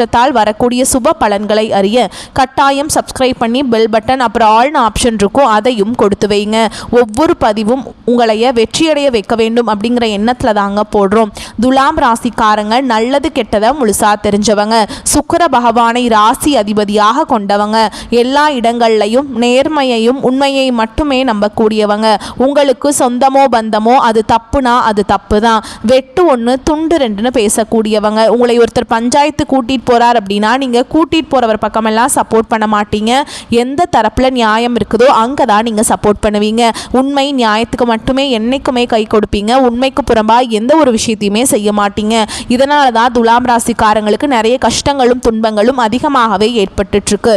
மாற்றத்தால் வரக்கூடிய சுப பலன்களை அறிய கட்டாயம் சப்ஸ்கிரைப் பண்ணி பெல் பட்டன் அப்புறம் ஆள்னு ஆப்ஷன் இருக்கும் அதையும் கொடுத்து வைங்க. ஒவ்வொரு பதிவும் உங்களைய வெற்றியடைய வைக்க வேண்டும் அப்படிங்கிற எண்ணத்தில் தாங்க போடுறோம். துலாம் ராசிக்காரங்க நல்லது கெட்டதை முழுசா தெரிஞ்சவங்க. சுக்கர பகவானை ராசி அதிபதியாக கொண்டவங்க. எல்லா இடங்கள்லையும் நேர்மையையும் உண்மையை மட்டுமே நம்பக்கூடியவங்க. உங்களுக்கு சொந்தமோ பந்தமோ அது தப்புனா அது தப்பு தான் வெட்டு ஒன்று துண்டு ரெண்டுன்னு பேசக்கூடியவங்க. உங்களை ஒருத்தர் பஞ்சாயத்து கூட்டிகிட்டு போகிறார் அப்படின்னா நீங்கள் கூட்டிகிட்டு போகிறவர் பக்கமெல்லாம் சப்போர்ட் பண்ண மாட்டீங்க. எந்த தரப்பில் நியாயம் இருக்குதோ அங்கே தான் நீங்கள் சப்போர்ட் பண்ணுவீங்க. உண்மை நியாயத்துக்கு மட்டுமே என்னைக்குமே கை கொடுப்பீங்க. உண்மைக்கு புறம்பாக எந்த ஒரு விஷயத்தையுமே செய்ய மாட்டீங்க. இதனால தான் துலாம் ராசிக்காரங்களுக்கு நிறைய கஷ்டங்களும் துன்பங்களும் அதிகமாகவே ஏற்பட்டுட்ருக்கு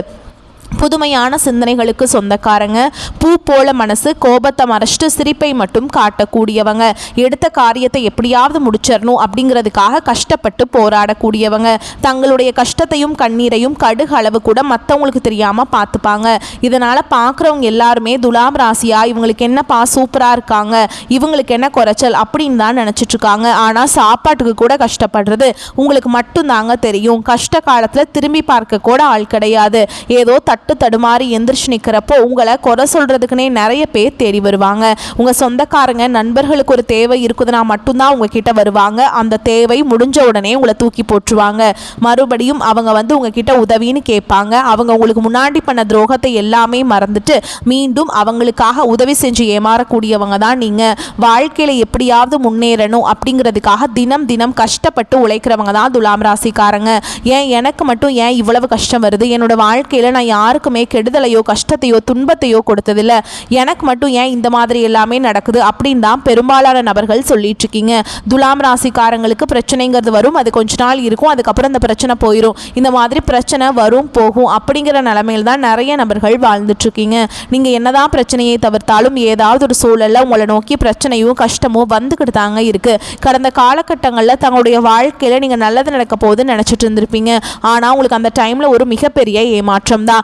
புதுமையான சிந்தனைகளுக்கு சொந்தக்காரங்க. பூ போல மனசு கோபத்தை மறைச்சிட்டு சிரிப்பை மட்டும் காட்டக்கூடியவங்க. எடுத்த காரியத்தை எப்படியாவது முடிச்சிடணும் அப்படிங்கிறதுக்காக கஷ்டப்பட்டு போராடக்கூடியவங்க. தங்களுடைய கஷ்டத்தையும் கண்ணீரையும் கடுகு அளவு கூட மற்றவங்களுக்கு தெரியாமல் பார்த்துப்பாங்க. இதனால் பார்க்குறவங்க எல்லாருமே துலாம் ராசியா இவங்களுக்கு என்னப்பா சூப்பராக இருக்காங்க இவங்களுக்கு என்ன குறைச்சல் அப்படின்னு தான் நினச்சிட்டு இருக்காங்க. ஆனால் சாப்பாட்டுக்கு கூட கஷ்டப்படுறது உங்களுக்கு மட்டும்தாங்க தெரியும். கஷ்ட காலத்தில் திரும்பி பார்க்க கூட ஆள் கிடையாது. ஏதோ தட்டு தடுமாறி எந்திரிச்சு நிற்கிறப்போ உங்களை குறை சொல்கிறதுக்குனே நிறைய பேர் தேடி வருவாங்க. உங்கள் சொந்தக்காரங்க நண்பர்களுக்கு ஒரு தேவை இருக்குதுன்னா மட்டும்தான் உங்ககிட்ட வருவாங்க. அந்த தேவை முடிஞ்ச உடனே உங்களை தூக்கி போட்டுருவாங்க. மறுபடியும் அவங்க வந்து உங்ககிட்ட உதவின்னு கேட்பாங்க. அவங்க உங்களுக்கு முன்னாடி பண்ண துரோகத்தை எல்லாமே மறந்துட்டு மீண்டும் அவங்களுக்காக உதவி செஞ்சு ஏமாறக்கூடியவங்க தான் நீங்கள் வாழ்க்கையில் எப்படியாவது முன்னேறணும் அப்படிங்கிறதுக்காக தினம் தினம் கஷ்டப்பட்டு உழைக்கிறவங்க தான் துலாம் ராசிக்காரங்க. ஏன் எனக்கு மட்டும் ஏன் இவ்வளவு கஷ்டம் வருது? என்னோட வாழ்க்கையில் நான் யார் யாருக்குமே கெடுதலையோ கஷ்டத்தையோ துன்பத்தையோ கொடுத்ததில்ல. எனக்கு மட்டும் ஏன் இந்த மாதிரி எல்லாமே நடக்குது அப்படின்னு தான் பெரும்பாலான நபர்கள் சொல்லிட்டு இருக்கீங்க. துலாம் ராசிக்காரங்களுக்கு பிரச்சனைங்கிறது வரும் அது கொஞ்ச நாள் இருக்கும் அதுக்கப்புறம் அந்த பிரச்சனை போயிடும் இந்த மாதிரி பிரச்சனை வரும் போகும் அப்படிங்கிற நிலமையில் தான் நிறைய நபர்கள் வாழ்ந்துட்டு இருக்கீங்க. நீங்கள் என்னதான் பிரச்சனையை தவிர்த்தாலும் ஏதாவது ஒரு சூழலில் உங்களை நோக்கி பிரச்சனையும் கஷ்டமும் வந்துக்கிட்டு தாங்க இருக்குது கடந்த காலகட்டங்களில் தங்களுடைய வாழ்க்கையில் நீங்கள் நல்லது நடக்க போகுதுன்னு நினச்சிட்டு இருந்திருப்பீங்க. ஆனால் உங்களுக்கு அந்த டைமில் ஒரு மிகப்பெரிய ஏமாற்றம் தான்.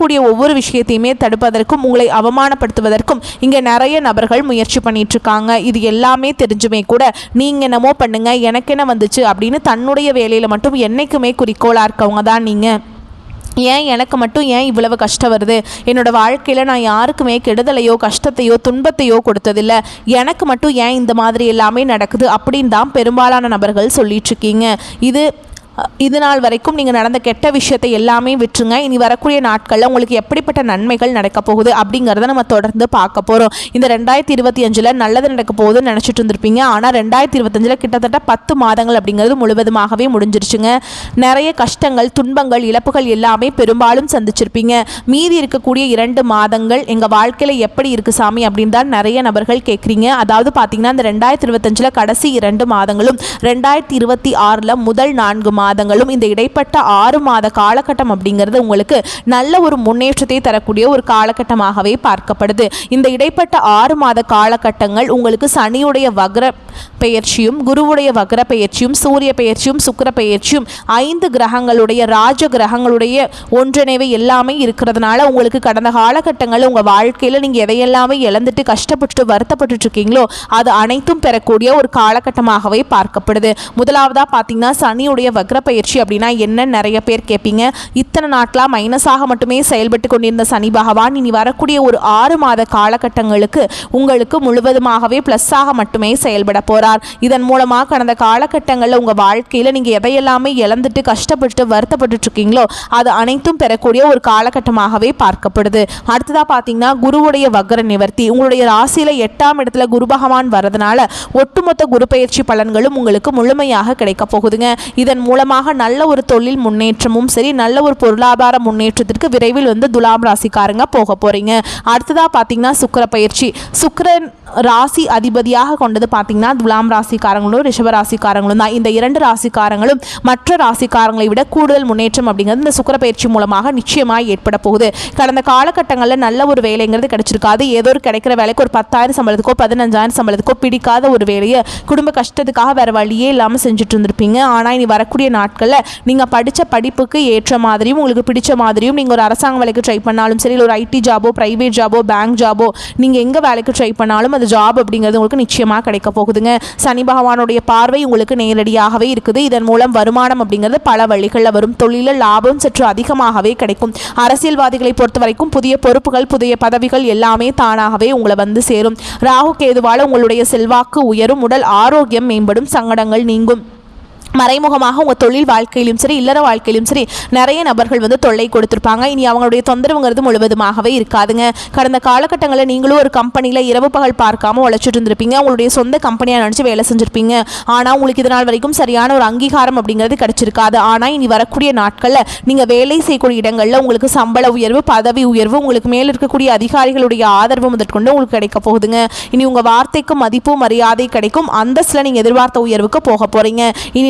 செய்யக்கூடிய ஒவ்வொரு விஷயத்தையுமே தடுப்பதற்கும் உங்களை அவமானப்படுத்துவதற்கும் இங்கே நிறைய நபர்கள் முயற்சி பண்ணிட்டு இருக்காங்க இது எல்லாமே தெரிஞ்சுமே கூட நீங்கள் என்னமோ பண்ணுங்க எனக்கு என்ன வந்துச்சு அப்படின்னு தன்னுடைய வேலையில் மட்டும் என்னைக்குமே குறிக்கோளாக இருக்கவங்க தான் நீங்கள் ஏன் எனக்கு மட்டும் ஏன் இவ்வளவு கஷ்டம் வருது? என்னோடய வாழ்க்கையில் நான் யாருக்குமே கெடுதலையோ கஷ்டத்தையோ துன்பத்தையோ கொடுத்ததில்ல. எனக்கு மட்டும் ஏன் இந்த மாதிரி எல்லாமே நடக்குது அப்படின்னு தான் பெரும்பாலான நபர்கள் சொல்லிட்டு இருக்கீங்க இது இது நாள் வரைக்கும் நீங்கள் நடந்த கெட்ட விஷயத்தை எல்லாமே விட்டுருங்க. இனி வரக்கூடிய நாட்களில் உங்களுக்கு எப்படிப்பட்ட நன்மைகள் நடக்க போகுது அப்படிங்கிறத நம்ம தொடர்ந்து பார்க்க போகிறோம் இந்த ரெண்டாயிரத்தி இருபத்தி அஞ்சில் நல்லது நடக்க போகுதுன்னு நினச்சிட்டு இருந்திருப்பீங்க. ஆனால் ரெண்டாயிரத்தி இருபத்தஞ்சில் கிட்டத்தட்ட பத்து மாதங்கள் அப்படிங்கிறது முழுவதுமாகவே முடிஞ்சிருச்சுங்க. நிறைய கஷ்டங்கள் துன்பங்கள் இழப்புகள் எல்லாமே பெரும்பாலும் சந்திச்சிருப்பீங்க. மீதி இருக்கக்கூடிய இரண்டு மாதங்கள் எங்கள் வாழ்க்கையில் எப்படி இருக்குது சாமி அப்படின்னு தான் நிறைய நபர்கள் கேட்குறீங்க அதாவது பார்த்தீங்கன்னா இந்த ரெண்டாயிரத்தி இருபத்தஞ்சில் கடைசி இரண்டு மாதங்களும் ரெண்டாயிரத்தி இருபத்தி ஆறில் முதல் நான்கு மாதங்களும் இந்த இடைப்பட்ட ஆறு மாத காலகட்டம் அப்படிங்கிறது உங்களுக்கு நல்ல ஒரு முன்னேற்றத்தை தரக்கூடிய ஒரு காலகட்டமாகவே பார்க்கப்படுது. இந்த இடைப்பட்ட ஆறு மாத காலகட்டங்கள் உங்களுக்கு சனியுடைய வக்ர பெயர்ச்சியும் குருவுடைய வக்ர பெயர்ச்சியும் சூரிய பெயர்ச்சியும் சுக்கர பெயர்ச்சியும் ஐந்து கிரகங்களுடைய ராஜ கிரகங்களுடைய ஒன்றிணைவு எல்லாமே இருக்கிறதுனால உங்களுக்கு கடந்த காலகட்டங்களில் உங்கள் வாழ்க்கையில் நீங்கள் எதையெல்லாமே இழந்துட்டு கஷ்டப்பட்டு வருத்தப்பட்டுட்டு இருக்கீங்களோ அது அனைத்தும் பெறக்கூடிய ஒரு காலகட்டமாகவே பார்க்கப்படுது. முதலாவதாக பார்த்தீங்கன்னா சனியுடைய வக்ர பயிற்சி அப்படின்னா என்ன நிறைய பேர் கேட்பீங்க. இத்தனை நாட்களாக மைனஸாக மட்டுமே செயல்பட்டு கொண்டிருந்த சனி பகவான் இனி வரக்கூடிய ஒரு ஆறு மாத காலகட்டங்களுக்கு உங்களுக்கு முழுவதுமாகவே ப்ளஸ்ஸாக மட்டுமே செயல்பட போகிறார் இதன் மூலமாக கடந்த காலகட்டங்களில் உங்கள் வாழ்க்கையில் நீங்கள் எதையெல்லாமே இழந்துட்டு கஷ்டப்பட்டு வருத்தப்பட்டுட்டு இருக்கீங்களோ அது அனைத்தும் பெறக்கூடிய ஒரு காலகட்டமாகவே பார்க்கப்படுது. அடுத்ததாக பார்த்தீங்கன்னா குருவுடைய வக்ர நிவர்த்தி. உங்களுடைய ராசியில் எட்டாம் இடத்துல குரு பகவான் வரதுனால ஒட்டுமொத்த குரு பயிற்சி பலன்களும் உங்களுக்கு முழுமையாக கிடைக்க போகுதுங்க. இதன் மூலமாக நல்ல ஒரு தொழில் முன்னேற்றமும் சரி நல்ல ஒரு பொருளாதார முன்னேற்றத்திற்கு விரைவில் வந்து துலாம் ராசிக்காரங்க போக போகிறீங்க அடுத்ததாக பார்த்தீங்கன்னா சுக்கர பயிற்சி சுக்கரன் ராசி அதிபதியாக கொண்டது பார்த்தீங்கன்னா துலாம் ராசிக்காரங்களும் ரிஷப ராசிக்காரங்களும் தான். இந்த இரண்டு ராசிக்காரங்களும் மற்ற ராசிக்காரங்களை விட கூடுதல் முன்னேற்றம் அப்படிங்கிறது இந்த சுக்கரப்பயிற்சி மூலமாக நிச்சயமாக ஏற்பட போகுது. கடந்த காலகட்டங்களில் நல்ல ஒரு வேலைங்கிறது கிடைச்சிருக்காது. ஏதோ ஒரு கிடைக்கிற வேலைக்கு ஒரு பத்தாயிரம் சம்பளத்துக்கோ பதினஞ்சாயிரம் சம்பளத்துக்கோ பிடிக்காத ஒரு வேலையை குடும்ப கஷ்டத்துக்காக வேறு வழியே இல்லாமல் செஞ்சுட்டு இருந்திருப்பீங்க. ஆனால் இனி வரக்கூடிய நாட்களில் நீங்கள் படித்த படிப்புக்கு ஏற்ற மாதிரியும் உங்களுக்கு பிடிச்ச மாதிரியும் நீங்கள் ஒரு அரசாங்க வேலைக்கு ட்ரை பண்ணாலும் சரி இல்லை ஒரு ஐடி ஜாபோ ப்ரைவேட் ஜாபோ பேங்க் ஜாபோ நீங்கள் எங்கே வேலைக்கு ட்ரை பண்ணாலும் அந்த ஜாப் அப்படிங்கிறது உங்களுக்கு நிச்சயமாக கிடைக்க போகுதுங்க. சனி பகவானுடைய பார்வை உங்களுக்கு நேரடியாகவே இருக்குது. இதன் மூலம் வருமானம் அப்படிங்கிறது பல வழிகளில் வரும். தொழிலில் லாபம் சற்று அதிகமாகவே கிடைக்கும். அரசியல்வாதிகளை பொறுத்த வரைக்கும் புதிய பொறுப்புகள் புதிய பதவிகள் எல்லாமே தானாகவே உங்களை வந்து சேரும். ராகு கேதுவால உங்களுடைய செல்வாக்கு உயரும். உடல் ஆரோக்கியம் மேம்படும். சங்கடங்கள் நீங்கும். மறைமுகமாக உங்கள் தொழில் வாழ்க்கையிலும் சரி இல்லற வாழ்க்கையிலும் சரி நிறைய நபர்கள் வந்து தொல்லை கொடுத்துருப்பாங்க. இனி அவங்களுடைய தொந்தரவுங்கிறது முழுவதுமாகவே இருக்காதுங்க. கடந்த காலகட்டங்களில் நீங்களும் ஒரு கம்பெனியில் இரவு பகல் பார்க்காம உழைச்சிட்டு இருந்திருப்பீங்க. உங்களுடைய சொந்த கம்பெனியாக நினச்சி வேலை செஞ்சுருப்பீங்க. ஆனால் உங்களுக்கு இதனால் வரைக்கும் சரியான ஒரு அங்கீகாரம் அப்படிங்கிறது கிடச்சிருக்காது. ஆனால் இனி வரக்கூடிய நாட்களில் நீங்கள் வேலை செய்யக்கூடிய இடங்களில் உங்களுக்கு சம்பள உயர்வு பதவி உயர்வு உங்களுக்கு மேல் இருக்கக்கூடிய அதிகாரிகளுடைய ஆதரவு முதற்கொண்டு உங்களுக்கு கிடைக்க போகுதுங்க. இனி உங்கள் வார்த்தைக்கும் மதிப்பு மரியாதை கிடைக்கும். அந்தஸ்தில் நீங்கள் எதிர்பார்த்த உயர்வுக்கு போக போகிறீங்க இனி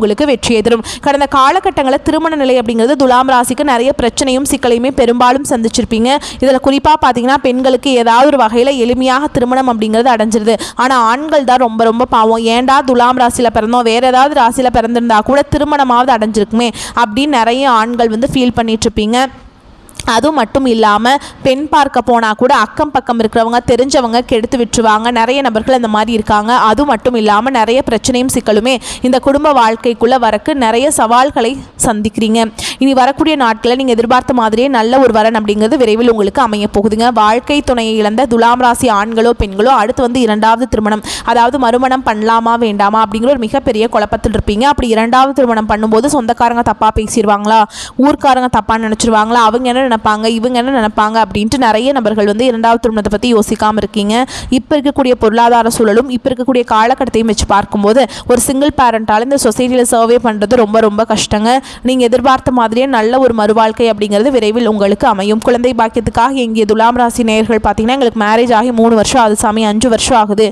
உங்களுக்கு வெற்றியை தரும் கடந்த காலகட்டங்களில் திருமண நிலை அப்படிங்கிறது துலாம் ராசிக்கு நிறைய பிரச்சனையும் சிக்கலையுமே பெரும்பாலும் சந்திச்சிருப்பீங்க. இதில் குறிப்பாக பார்த்தீங்கன்னா பெண்களுக்கு ஏதாவது ஒரு வகையில் எளிமையாக திருமணம் அப்படிங்கிறது அடைஞ்சிருது. ஆனால் ஆண்கள் தான் ரொம்ப ரொம்ப பாவம். ஏன்டா துலாம் ராசியில் பிறந்தோம்? வேறு ஏதாவது ராசியில் பிறந்திருந்தா கூட திருமணமாவது அடைஞ்சிருக்குமே அப்படின்னு நிறைய ஆண்கள் வந்து ஃபீல் பண்ணிட்டு இருப்பீங்க. அது மட்டும் இல்லாமல் பெண் பார்க்க போனால் கூட அக்கம் பக்கம் இருக்கிறவங்க தெரிஞ்சவங்க கெடுத்து விட்டுருவாங்க. நிறைய நபர்கள் அந்த மாதிரி இருக்காங்க. அது மட்டும் இல்லாமல் நிறைய பிரச்சனையும் சிக்கலுமே இந்த குடும்ப வாழ்க்கைக்குள்ளே வரக்கு நிறைய சவால்களை சந்திக்கிறீங்க. இனி வரக்கூடிய நாட்களில் நீங்கள் எதிர்பார்த்த மாதிரியே நல்ல ஒரு வரன் அப்படிங்கிறது விரைவில் உங்களுக்கு அமைய போகுதுங்க. வாழ்க்கை துணையை இழந்த துலாம் ராசி ஆண்களோ பெண்களோ அடுத்து வந்து இரண்டாவது திருமணம். அதாவது மறுமணம் பண்ணலாமா வேண்டாமா அப்படிங்கிற ஒரு மிகப்பெரிய குழப்பத்தில் இருப்பீங்க. அப்படி இரண்டாவது திருமணம் பண்ணும்போது சொந்தக்காரங்க தப்பாக பேசிடுவாங்களா? ஊர்க்காரங்க தப்பாக நினச்சிருவாங்களா? அவங்க என்ன நினைப்பாங்க இவங்க என்ன நினைப்பாங்க அப்படின்ட்டு நிறைய நபர்கள் வந்து இரண்டாவது திருமணத்தை பற்றி யோசிக்காமல் இருக்கீங்க. இப்போ இருக்கக்கூடிய பொருளாதார சூழலும் இப்போ இருக்கக்கூடிய காலகட்டத்தையும் வச்சு பார்க்கும்போது ஒரு சிங்கிள் பேரண்டால் இந்த சொசைட்டியில் சர்வே பண்ணுறது ரொம்ப ரொம்ப கஷ்டங்க. நீங்கள் எதிர்பார்த்த மாதிரியே நல்ல ஒரு மறுவாழ்க்கை அப்படிங்கிறது விரைவில் உங்களுக்கு அமையும். குழந்தை பாக்கியத்துக்காக எங்கே துலாம் ராசி நேயர்கள் பார்த்தீங்கன்னா எங்களுக்கு மேரேஜ் ஆகி மூணு வருஷம் ஆகுது சாமி அஞ்சு வருஷம் ஆகுது.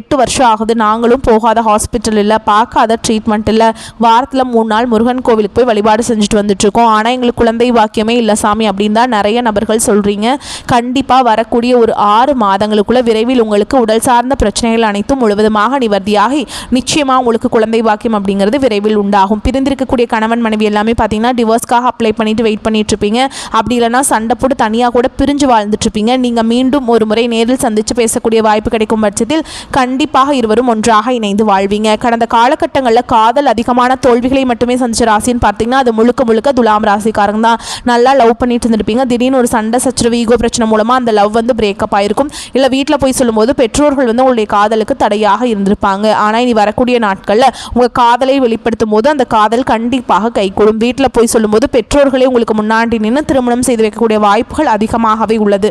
எட்டு வருஷம் ஆகுது. நாங்களும் போகாத ஹாஸ்பிட்டல் இல்லை பார்க்காத ட்ரீட்மெண்ட் இல்லை. வாரத்தில் மூணு நாள் முருகன் கோவிலுக்கு போய் வழிபாடு செஞ்சுட்டு வந்துட்டுருக்கோம் ஆனால் எங்களுக்கு குழந்தை பாக்கியமே இல்லை சாமி அப்படின்னு தான் நிறைய நபர்கள் சொல்கிறீங்க கண்டிப்பாக வரக்கூடிய ஒரு ஆறு மாதங்களுக்குள்ள விரைவில் உங்களுக்கு உடல் சார்ந்த பிரச்சனைகள் அனைத்தும் முழுவதுமாக நிவர்த்தியாகி நிச்சயமாக உங்களுக்கு குழந்தை பாக்கியம் அப்படிங்கிறது விரைவில் உண்டாகும். பிரிந்திருக்கக்கூடிய கணவன் மனைவி எல்லாமே பார்த்தீங்கன்னா டிவோர்ஸ்க்காக அப்ளை பண்ணிட்டு வெயிட் பண்ணிட்டு இருப்பீங்க. அப்படி இல்லைனா சண்டை போட்டு தனியாக கூட பிரிஞ்சு வாழ்ந்துட்டு இருப்பீங்க. நீங்கள் மீண்டும் ஒரு முறை நேரில் சந்தித்து பேசக்கூடிய வாய்ப்பு கிடைக்கும் பட்சத்தில் கண்டிப்பாக இருவரும் ஒன்றாக இணைந்து வாழ்வீங்க. கடந்த காலகட்டங்களில் காதல் அதிகமான தோல்விகளை மட்டுமே சந்திச்ச ராசின்னு பார்த்தீங்கன்னா அது முழுக்க முழுக்க துலாம் ராசிக்காரங்க தான். நல்லா லவ் பண்ணிட்டு இருந்திருப்பீங்க. திடீர்னு ஒரு சண்டை சச்சரவு ஈகோ பிரச்சனை மூலமாக அந்த லவ் வந்து பிரேக்கப் ஆயிருக்கும். இல்லை வீட்டில் போய் சொல்லும்போது பெற்றோர்கள் வந்து உங்களுடைய காதலுக்கு தடையாக இருந்திருப்பாங்க. ஆனால் இனி வரக்கூடிய நாட்களில் உங்கள் காதலை வெளிப்படுத்தும் போது அந்த காதல் கண்டிப்பாக கைகூடும். வீட்டில் போய் சொல்லும்போது பெற்றோர்களே உங்களுக்கு முன்னாடி நின்று திருமணம் செய்து வைக்கக்கூடிய வாய்ப்புகள் அதிகமாகவே உள்ளது.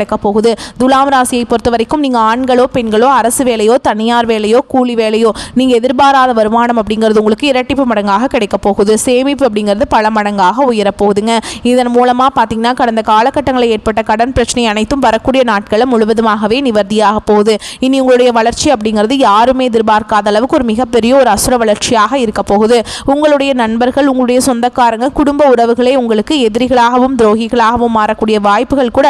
நடக்க போகுது துலாம் ராசியை பொறுத்த வரைக்கும் நீங்கள் ஆண்களோ பெண்களோ அரசு வேலையோ தனியார் வேலையோ கூலி வேலையோ நீங்கள் எதிர்பாராத வருமானம் அப்படிங்கிறது உங்களுக்கு இரட்டிப்பு மடங்காக கிடைக்க போகுது. சேமிப்பு அப்படிங்கிறது பல மடங்காக உயரப்போகுதுங்க இதன் மூலமாக பார்த்தீங்கன்னா கடந்த காலகட்டங்களில் ஏற்பட்ட கடன் பிரச்சனை அனைத்தும் வரக்கூடிய நாட்களில் முழுவதுமாகவே நிவர்த்தியாக போகுது. இனி உங்களுடைய வளர்ச்சி அப்படிங்கிறது யாருமே எதிர்பார்க்காத அளவுக்கு ஒரு மிகப்பெரிய ஒரு அசுர வளர்ச்சியாக இருக்க போகுது. உங்களுடைய நண்பர்கள் உங்களுடைய சொந்தக்காரங்க குடும்ப உறவுகளே உங்களுக்கு எதிரிகளாகவும் துரோகிகளாகவும் மாறக்கூடிய வாய்ப்புகள் கூட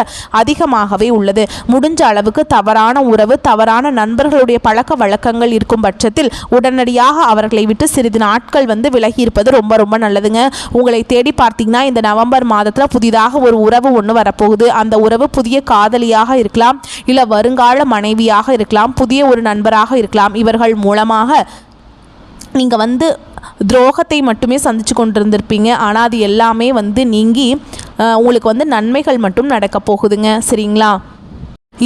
அதிகமாகவே உள்ளது. முடிஞ்ச அளவுக்கு தவறான உறவு தவறான நண்பர்களுடைய பழக்க வழக்கங்கள் இருக்கும் பட்சத்தில் உடனடியாக அவர்களை விட்டு சிறிது நாட்கள் வந்து விலகி இருப்பது ரொம்ப ரொம்ப நல்லதுங்க. உங்களை தேடி பார்த்தீங்கன்னா இந்த நவம்பர் மாதத்தில் புதிதாக ஒரு உறவு ஒன்று வரப்போகுது. அந்த உறவு புதிய காதலியாக இருக்கலாம் இல்லை வருங்கால மனைவியாக இருக்கலாம் புதிய ஒரு நண்பராக இருக்கலாம். இவர்கள் மூலமாக நீங்கள் வந்து துரோகத்தை மட்டுமே சந்திச்சு கொண்டிருந்திருப்பீங்க. ஆனால் அது எல்லாமே வந்து நீங்கி உங்களுக்கு வந்து நன்மைகள் மட்டும் நடக்க போகுதுங்க. சரிங்களா?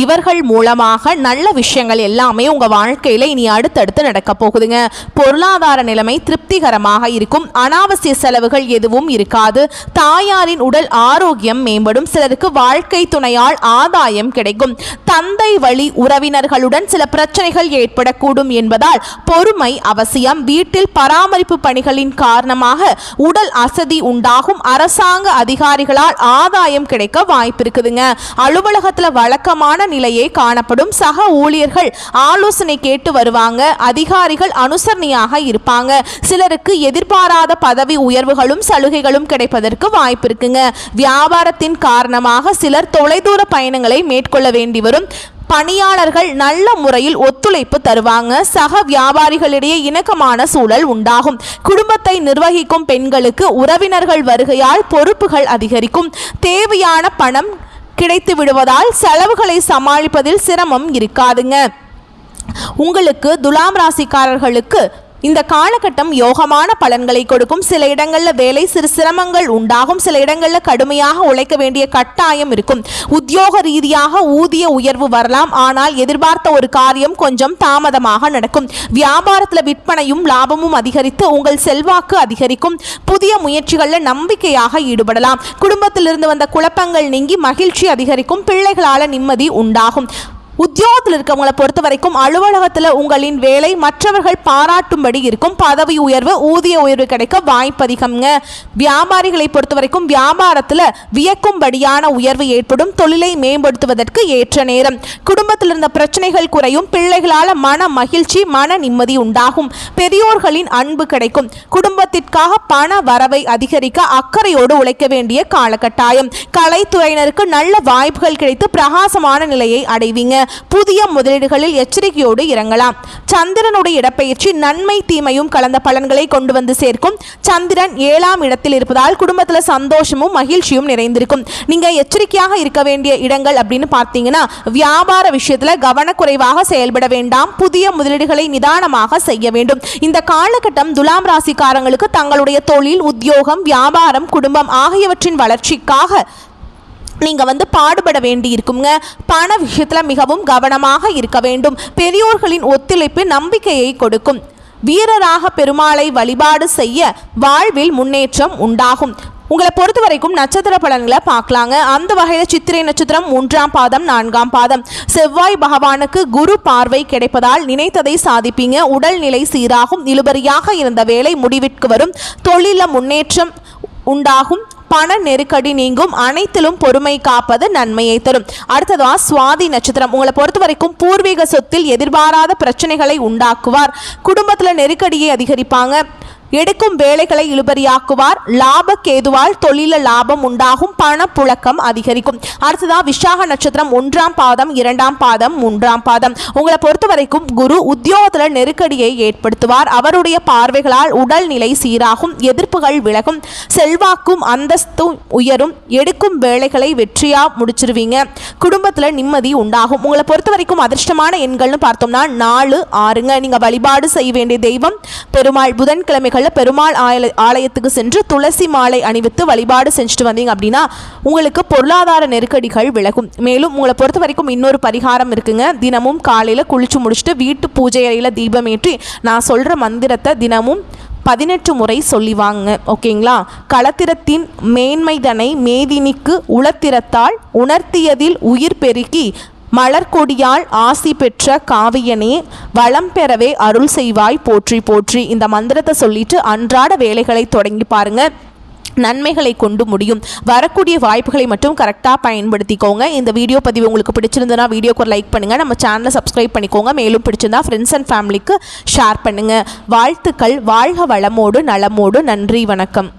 இவர்கள் மூலமாக நல்ல விஷயங்கள் எல்லாமே உங்கள் வாழ்க்கையில் இனி அடுத்தடுத்து நடக்க போகுதுங்க. பொருளாதார நிலைமை திருப்திகரமாக இருக்கும். அனாவசிய செலவுகள் எதுவும் இருக்காது. தாயாரின் உடல் ஆரோக்கியம் மேம்படும். சிலருக்கு வாழ்க்கை துணையால் ஆதாயம் கிடைக்கும். தந்தை வழி உறவினர்களுடன் சில பிரச்சனைகள் ஏற்படக்கூடும் என்பதால் பொறுமை அவசியம். வீட்டில் பராமரிப்பு பணிகளின் காரணமாக உடல் அசதி உண்டாகும். அரசாங்க அதிகாரிகளால் ஆதாயம் கிடைக்க வாய்ப்பு இருக்குதுங்க அலுவலகத்தில் வழக்கமான நிலையே காணப்படும். சக ஊழியர்கள் ஆலோசனை கேட்டு வருவாங்க. அதிகாரிகள் அனுசரணையாக இருப்பாங்க. சிலருக்கு எதிர்பாராத பதவி உயர்வுகளும் சலுகைகளும் கிடைப்பதற்கு வாய்ப்பு இருக்குங்க. வியாபாரத்தின் காரணமாக சிலர் தொலைதூர பயணங்களை மேற்கொள்ள வேண்டி வரும். பணியாளர்கள் நல்ல முறையில் ஒத்துழைப்பு தருவாங்க. சக வியாபாரிகளிடையே இணக்கமான சூழல் உண்டாகும். குடும்பத்தை நிர்வகிக்கும் பெண்களுக்கு உறவினர்கள் வருகையால் பொறுப்புகள் அதிகரிக்கும். தேவையான பணம் கிடைத்து விடுவதால் செலவுகளை சமாளிப்பதில் சிரமம் இருக்காதுங்க. உங்களுக்கு துலாம் ராசிக்காரர்களுக்கு இந்த காலகட்டம் யோகமான பலன்களை கொடுக்கும். சில இடங்களில் வேலை சிறு சிரமங்கள் உண்டாகும். சில இடங்களில் கடுமையாக உழைக்க வேண்டிய கட்டாயம் இருக்கும். உத்தியோக ரீதியாக ஊதிய உயர்வு வரலாம். ஆனால் எதிர்பார்த்த ஒரு காரியம் கொஞ்சம் தாமதமாக நடக்கும். வியாபாரத்தில் விற்பனையும் லாபமும் அதிகரித்து உங்கள் செல்வாக்கு அதிகரிக்கும். புதிய முயற்சிகளில் நம்பிக்கையாக ஈடுபடலாம். குடும்பத்திலிருந்து வந்த குழப்பங்கள் நீங்கி மகிழ்ச்சி அதிகரிக்கும். பிள்ளைகளால் நிம்மதி உண்டாகும். உத்தியோகத்தில் இருக்கவங்களை பொறுத்த வரைக்கும் அலுவலகத்தில் உங்களின் வேலை மற்றவர்கள் பாராட்டும்படி இருக்கும். பதவி உயர்வு ஊதிய உயர்வு கிடைக்க வாய்ப்பு அதிகம்ங்க. வியாபாரிகளை பொறுத்த வரைக்கும் வியாபாரத்தில் வியக்கும்படியான உயர்வு ஏற்படும். தொழிலை மேம்படுத்துவதற்கு ஏற்ற நேரம். குடும்பத்தில் இருந்த பிரச்சனைகள் குறையும். பிள்ளைகளால் மன மகிழ்ச்சி மன நிம்மதி உண்டாகும். பெரியோர்களின் அன்பு கிடைக்கும். குடும்பத்திற்காக பண வரவை அதிகரிக்க அக்கறையோடு உழைக்க வேண்டிய காலகட்டாயம். கலைத்துறையினருக்கு நல்ல வாய்ப்புகள் கிடைத்து பிரகாசமான நிலையை அடைவீங்க. புதிய முதலீடுகளில் எச்சரிக்கையோடு இறங்கலாம். சந்திரனுடைய இடப்பெயர்ச்சி நன்மை தீமையும் கலந்த பலன்களை கொண்டு வந்து சேர்க்கும். சந்திரன் ஏழாம் இடத்தில் இருப்பதால் குடும்பத்தில் சந்தோஷமும் மகிழ்ச்சியும் நிறைந்திருக்கும். நீங்க எச்சரிக்கையாக இருக்க வேண்டிய இடங்கள் அப்படின்னு பார்த்தீங்கன்னா வியாபார விஷயத்துல கவனக்குறைவாக செயல்பட வேண்டாம். புதிய முதலீடுகளை நிதானமாக செய்ய வேண்டும். இந்த காலகட்டம் துலாம் ராசிக்காரங்களுக்கு தங்களுடைய தொழில் உத்தியோகம் வியாபாரம் குடும்பம் ஆகியவற்றின் வளர்ச்சிக்காக நீங்கள் வந்து பாடுபட வேண்டி இருக்குங்க பண விஷயத்தில் மிகவும் கவனமாக இருக்க வேண்டும். பெரியோர்களின் ஒத்துழைப்பு நம்பிக்கையை கொடுக்கும். வீரராக பெருமாளை வழிபாடு செய்ய வாழ்வில் முன்னேற்றம் உண்டாகும். உங்களை பொறுத்த வரைக்கும் நட்சத்திர பலன்களை பார்க்கலாங்க. அந்த வகையில் சித்திரை நட்சத்திரம் மூன்றாம் பாதம் நான்காம் பாதம். செவ்வாய் பகவானுக்கு குரு பார்வை கிடைப்பதால் நினைத்ததை சாதிப்பீங்க. உடல்நிலை சீராகும். இழுபறியாக இருந்த வேலை முடிவிற்கு வரும். தொழில முன்னேற்றம் உண்டாகும். பண நெருக்கடி நீங்கும். அனைத்திலும் பொறுமை காப்பது நன்மையை தரும். அடுத்ததா சுவாதி நட்சத்திரம். உங்களை பொறுத்த வரைக்கும் பூர்வீக சொத்தில் எதிர்பாராத பிரச்சனைகளை உண்டாக்குவார். குடும்பத்தில் நெருக்கடியை அதிகரிப்பாங்க. எடுக்கும் வேலைகளை இழுபறியாக்குவார். லாப கேதுவால் தொழில லாபம் உண்டாகும். பணப்புழக்கம் அதிகரிக்கும். அடுத்ததா விசாக நட்சத்திரம் ஒன்றாம் பாதம் இரண்டாம் பாதம் மூன்றாம் பாதம். உங்களை பொறுத்த வரைக்கும் குரு உத்தியோகத்தில் நெருக்கடியை ஏற்படுத்துவார். அவருடைய பார்வைகளால் உடல்நிலை சீராகும். எதிர்ப்புகள் விலகும். செல்வாக்கும் அந்தஸ்தும் உயரும். எடுக்கும் வேலைகளை வெற்றியா முடிச்சிருவீங்க. குடும்பத்தில் நிம்மதி உண்டாகும். உங்களை பொறுத்த வரைக்கும் அதிர்ஷ்டமான எண்கள்னு பார்த்தோம்னா நாலு ஆறுங்க. நீங்க வழிபாடு செய்ய வேண்டிய தெய்வம். பெருமாள் புதன்கிழமைகள் புதன்கிழமைகளில் பெருமாள் ஆய ஆலயத்துக்கு சென்று துளசி மாலை அணிவித்து வழிபாடு செஞ்சுட்டு வந்தீங்க அப்படின்னா உங்களுக்கு பொருளாதார நெருக்கடிகள் விலகும். மேலும் உங்களை பொறுத்த வரைக்கும் இன்னொரு பரிகாரம் இருக்குங்க. தினமும் காலையில் குளிச்சு முடிச்சுட்டு வீட்டு பூஜை அறையில் தீபமேற்றி நான் சொல்கிற மந்திரத்தை தினமும் பதினெட்டு முறை சொல்லி வாங்க ஓகேங்களா? களத்திரத்தின் மேன்மைதனை மேதினிக்கு உளத்திரத்தால் உணர்த்தியதில் உயிர் பெருக்கி மலர்கொடியால் ஆசி பெற்ற காவியனே வளம் பெறவே அருள் செய்வாய் போற்றி போற்றி. இந்த மந்திரத்தை சொல்லிட்டு அன்றாட வேலைகளை தொடங்கி பாருங்க. நன்மைகளை கொண்டு முடியும். வரக்கூடிய வாய்ப்புகளை மட்டும் கரெக்டாக பயன்படுத்திக்கோங்க. இந்த வீடியோ பதிவு உங்களுக்கு பிடிச்சிருந்ததுன்னா வீடியோக்கு ஒரு லைக் பண்ணுங்கள் நம்ம சேனலை சப்ஸ்கிரைப் பண்ணிக்கோங்க. மேலும் பிடிச்சிருந்தா ஃப்ரெண்ட்ஸ் அண்ட் ஃபேமிலிக்கு ஷேர் பண்ணுங்கள் வாழ்த்துக்கள். வாழ்க வளமோடு நலமோடு. நன்றி வணக்கம்.